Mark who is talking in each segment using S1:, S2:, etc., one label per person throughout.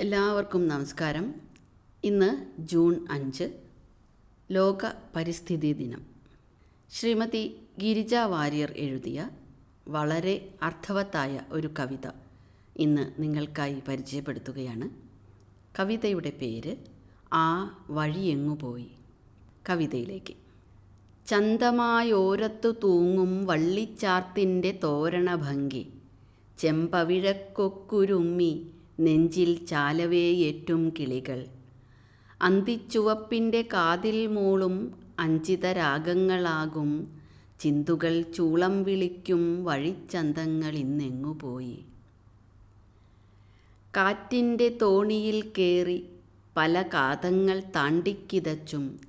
S1: എല്ലാവർക്കും നമസ്കാരം. ഇന്ന് ജൂൺ അഞ്ച് ലോക പരിസ്ഥിതി ദിനം. ശ്രീമതി ഗിരിജ വാര്യർ എഴുതിയ വളരെ അർത്ഥവത്തായ ഒരു കവിത ഇന്ന് നിങ്ങൾക്കായി പരിചയപ്പെടുത്തുകയാണ്. കവിതയുടെ പേര് ആ വഴിയെങ്ങു പോയി? കവിതയിലേക്ക്. ചന്തമായോരത്തു തൂങ്ങും വള്ളിച്ചാർത്തിന്റെ തോരണഭംഗി ചെമ്പവിഴക്കൊക്കുരുമ്മി നെഞ്ചിൽ ചാലവേയേറ്റും കിളികൾ. അന്തിച്ചുവപ്പിന്റെ കാതിൽ മൂളും അഞ്ചിതരാഗങ്ങളാകും. ചിന്തുകൾ ചൂളം വിളിക്കും വഴിച്ചന്തങ്ങൾ ഇന്നെങ്ങുപോയി കാറ്റിന്റെ തോണിയിൽ കയറി പല കാതങ്ങൾ താണ്ടിക്കിതച്ചും.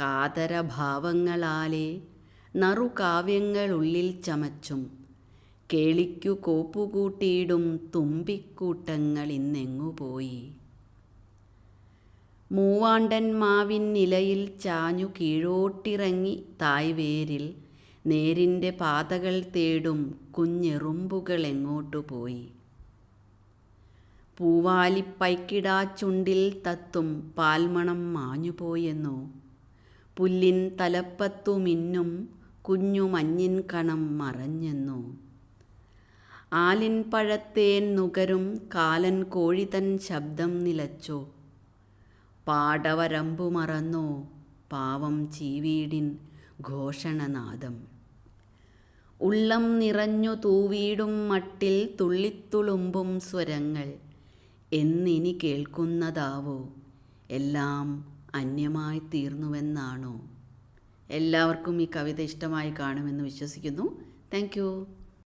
S1: കാതരഭാവങ്ങളാലെ നറുകാവ്യങ്ങളുള്ളിൽ ചമച്ചും. കേളിക്കു കോപ്പുകൂട്ടിയിടും തുമ്പിക്കൂട്ടങ്ങൾ ഇന്നെങ്ങുപോയി മൂവാണ്ടൻ മാവിൻ നിലയിൽ ചാഞ്ഞു കീഴോട്ടിറങ്ങി തായ്വേരിൽ നേരിന്റെ പാതകൾ തേടും കുഞ്ഞെറുമ്പുകൾ എങ്ങോട്ടു പോയി. പൂവാലിപ്പൈക്കിടാച്ചുണ്ടിൽ തത്തും പാൽമണം മാഞ്ഞുപോയെന്നോ പുല്ലിൻ തലപ്പത്തു മിന്നും കുഞ്ഞു മഞ്ഞിൻ കണം മറഞ്ഞെന്നോ. ആലിൻ പഴത്തേൻ നുകരും കാലൻ കോഴിതൻ ശബ്ദം നിലച്ചോ. പാടവരമ്പു മറന്നോ പാവം ചീവീടിൻ ഘോഷണനാദം. ഉള്ളം നിറഞ്ഞു തൂവീടും മട്ടിൽ തുള്ളിത്തുളുമ്പും സ്വരങ്ങൾ എന്നിനി കേൾക്കുന്നതാവോ? എല്ലാം അന്യമായി തീർന്നുവെന്നാണോ? എല്ലാവർക്കും ഈ കവിത ഇഷ്ടമായി കാണുമെന്ന് വിശ്വസിക്കുന്നു. താങ്ക്